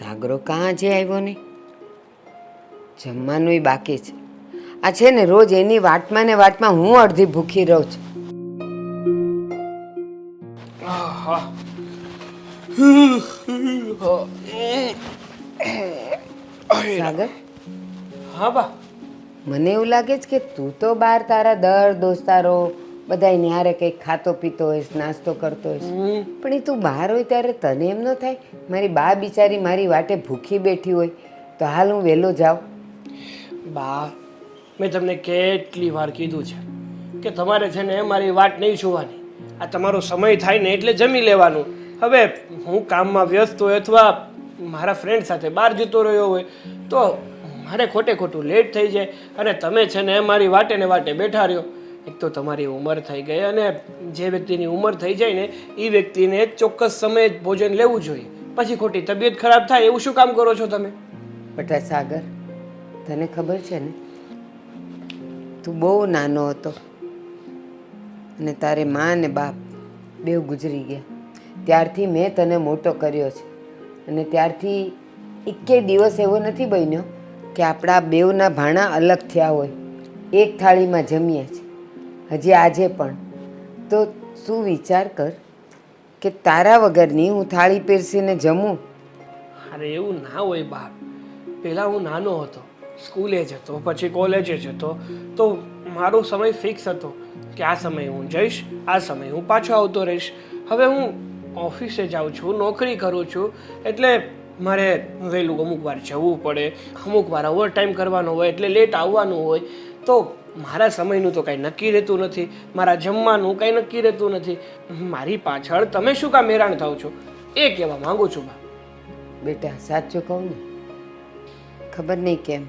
સાગરો કાં જે આવ્યો ને જમવાનું બાકી છે. આ છે ને રોજ એની વાટમાં ને વાટમાં હું અડધી ભૂખી રહું છું. સાગર? હા બા. મને એવું લાગે છે કે તું તો બહાર તારા દર દોસ્તારો બધા નિહારે કંઈક ખાતો પીતો હોઈશ નાસ્તો કરતો હોઈશ. પણ એ તું બહાર હોય ત્યારે તને એમ ન થાય મારી બા બિચારી મારી વાટે ભૂખી બેઠી હોય તો હાલ હું વહેલો જાઉં. બા મેં તમને કેટલી વાર કીધું છે કે તમારે છે ને મારી વાટ નહીં જોવાની આ તમારો સમય થાય ને એટલે જમી લેવાનું. હવે હું કામમાં વ્યસ્ત હોય અથવા મારા ફ્રેન્ડ સાથે બહાર જતો રહ્યો હોય તો મારે ખોટે ખોટું લેટ થઈ જાય. અને તમે છે ને મારી વાટે ને વાટે બેઠા રહ્યો. એક તો તમારી ઉંમર થઈ ગઈ અને જે વ્યક્તિની ઉંમર થઈ જાય ને એ વ્યક્તિને ચોક્કસ સમયે જ ભોજન લેવું જોઈએ. પછી ખોટી તબિયત ખરાબ થાય એવું શું કામ કરો છો તમે? બટા સાગર, તને ખબર છે ને? તું બહુ નાનો હતો. અને તારે માં ને બાપ બેવ ગુજરી ગયા. ત્યારથી મેં તને મોટો કર્યો છે. અને ત્યારથી એકે દિવસ એવો નથી બન્યો કે આપણા બેવના ભાણા અલગ થયા હોય. એક થાળીમાં જમીએ છીએ હજી આજે પણ. તો તું વિચાર કર કે તારા વગરની હું થાળી પીરસીને જમું? અરે એવું ના હોય બાપ. પહેલાં હું નાનો હતો, સ્કૂલે જતો, પછી કોલેજે જતો. તો મારો સમય ફિક્સ હતો કે આ સમયે હું જઈશ, આ સમયે હું પાછો આવતો રહીશ. હવે હું ઓફિસે જાઉં છું, નોકરી કરું છું, એટલે મારે વહેલું અમુક વાર જવું પડે, અમુક વાર ઓવર ટાઈમ કરવાનો હોય, એટલે લેટ આવવાનું હોય. તો મારા સમયનું તો કાંઈ નક્કી રહેતું નથી, મારા જમવાનું કાંઈ નક્કી રહેતું નથી. મારી પાછળ તમે શું કામ હેરાન થાવ છો? એ કહેવા માંગુ છું, બા. બેટા, સાચું કહું ને? ખબર નહીં કેમ.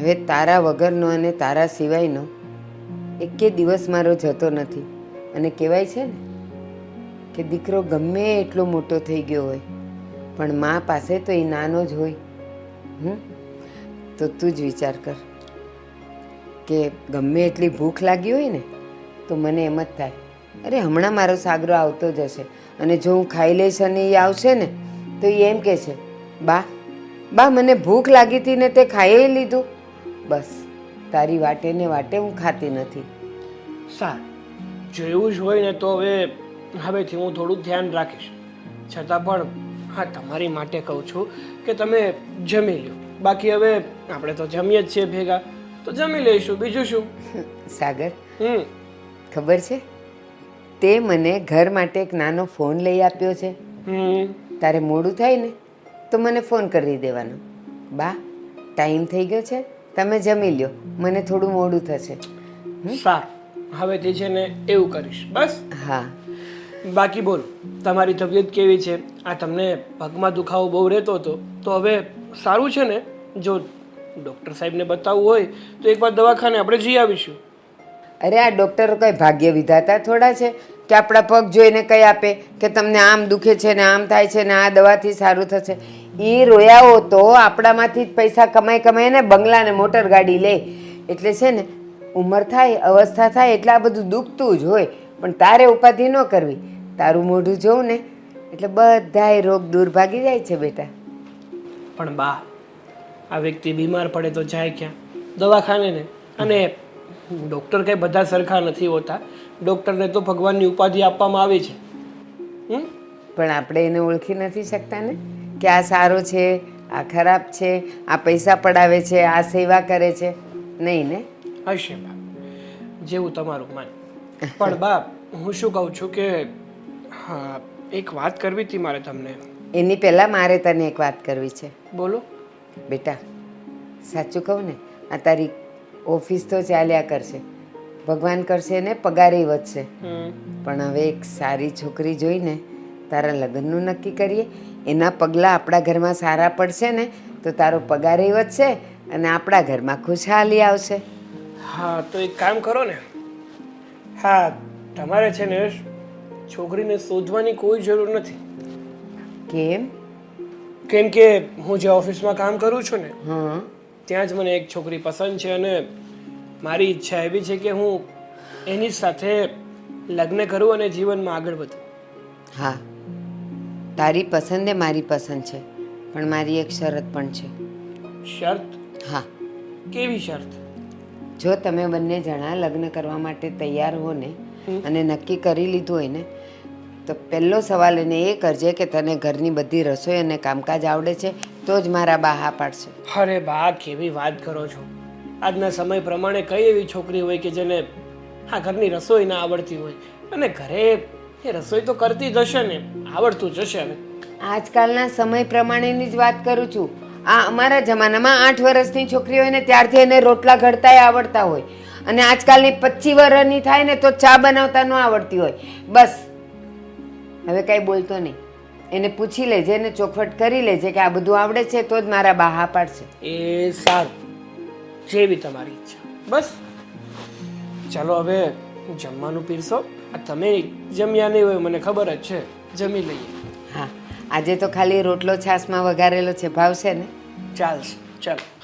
હવે તારા વગરનો અને તારા સિવાયનો એકે દિવસ મારો જતો નથી. અને કહેવાય છે ને કે દીકરો ગમે એટલો મોટો થઈ ગયો હોય, પણ મા પાસે તો એ નાનો જ હોય. હમ? તો તું જ વિચાર કર. કે ગમે એટલી ભૂખ લાગી હોય ને, તો મને એમ જ થાય, અરે, હમણાં મારો સાગરો આવતો જ હશે અને જો હું ખાઈ લઈશ અને એ આવશે ને, તો એ એમ કહે છે, બા બા, મને ભૂખ લાગી હતી ને તે ખાઈ લીધું. બસ, તારી વાટે ને વાટે હું ખાતી નથી. સારું જો જ હોય ને તો હવે હવેથી હું થોડું ધ્યાન રાખીશ. છતાં પણ, હા, તમારી માટે કહું છું કે તમે જમી લો બાકી હવે આપણે તો જમીએ જ છીએ ભેગા. તો જમી લઈશું બીજું શું? સાગર હમ. ખબર છે? તે મને ઘર માટે એક નાનો ફોન લઈ આપ્યો છે. તારે મોડું થાય ને તો મને ફોન કરી દેવાનો. બા ટાઈમ થઈ ગયો છે તમે જમી લ્યો મને થોડું મોડું થશે. સારું. હવેથી છે ને એવું કરીશ બસ? હા. બાકી બોલો તમારી તબિયત કેવી છે? આ તમને પગમાં દુખાવો બહુ રહેતો હતો તો હવે સારું છે ને? જો ડૉક્ટર સાહેબને બતાવવું હોય તો એકવાર દવાખાને આપણે જઈ આવીશું. અરે આ ડૉક્ટરો કઈ ભાગ્ય વિધાતા થોડા છે? કે આપણા પગ જોઈને કઈ આપે? કે તમને આમ દુખે છે ને આમ થાય છે ને આ દવાથી સારું થશે? એ રોયાઓ તો આપણામાંથી જ પૈસા કમાઈ કમાઈને બંગલા ને મોટર ગાડી લે. એટલે છે ને ઉંમર થાય અવસ્થા થાય એટલે આ બધું દુખતું જ હોય. પણ તારે ઉપાધિ ન કરવી. તારું મોઢું જોઉં ને એટલે બધાય રોગ દૂર ભાગી જાય છે બેટા. પણ બા આ વ્યક્તિ બીમાર પડે તો જાય ક્યાં? દવાખાને ને અને ડૉક્ટર કંઈ બધા સરખા નથી હોતા. ડૉક્ટરને તો ભગવાનની ઉપાધિ આપવામાં આવી છે. હમ? પણ આપણે એને ઓળખી નથી શકતા ને? કે આ સારો છે આ ખરાબ છે આ પૈસા પડાવે છે આ સેવા કરે છે. નહીં ને? હશે બાપ. જેવું તમારું માન. પણ બાપ હું શું કહું છું કે હા એક વાત કરવી હતી મારે તમને. એની પહેલાં મારે તને એક વાત કરવી છે. બોલો. બેટા સાચું કહું ને આ તારી ઓફિસ તો ચાલ્યા કરશે. ભગવાન કરશે ને પગારે વધશે. પણ હવે એક સારી છોકરી જોઈને તારા લગ્નનું નક્કી કરીએ. એના પગલાં આપણા ઘરમાં સારા પડશે ને તો તારો પગારે વધશે અને આપણા ઘરમાં ખુશહાલી આવશે. હા તો એક કામ કરો ને. હા તમારે છે ને છોકરીને શોધવાની કોઈ જરૂર નથી. કેમ? કેમ કે હું જે ઓફિસમાં કામ કરું છું ને ત્યાં જ મને એક છોકરી પસંદ છે અને મારી ઈચ્છા એવી છે કે હું એની સાથે લગ્ન કરું અને જીવનમાં આગળ વધું. હા. તારી પસંદ એ મારી પસંદ છે પણ મારી એક શરત પણ છે. શરત? હા. કેવી શરત? જો તમે બંને જણા લગ્ન કરવા માટે તૈયાર હો ને અને નક્કી કરી લીધું હોય ને તો પહેલો સવાલ એને એ કરજે કે તને ઘરની બધી રસોઈ અને કામકાજ આવડે છે તો જ મારા બા હા પાડશે. અરે બા કેવી વાત કરો છો. આજના સમય પ્રમાણે કઈ એવી છોકરી હોય કે જેને આ ઘરની રસોઈ ના આવડતી હોય. અને ઘરે એ રસોઈ તો કરતી જ હશે ને આવડતું જ હશે હવે. આજકાલના સમય પ્રમાણેની જ વાત કરું છું. આ અમારા જમાનામાં આઠ વર્ષની છોકરી હોય ને ત્યારથી એને રોટલા ઘડતાય આવડતા હોય. અને આજકાલની પચીસ વર્ષની થાય ને તો ચા બનાવતા ન આવડતી હોય. બસ. હવે કાંઈ બોલતો નહીં. એને પૂછી લેજે ને ચોખવટ કરી લેજે કે આ બધું આવડે છે તો જ મારા બા હા પાડશે. એ સારું. જેવી તમારી ઈચ્છા. બસ. ચાલો હવે જમવાનું પીરસો. આ તમે જમ્યા નહીં હોય મને ખબર જ છે. જમી લઈએ. હા. આજે તો ખાલી રોટલો છાશમાં વઘારેલો છે. ભાવશે ને? ચાલશે. ચાલો.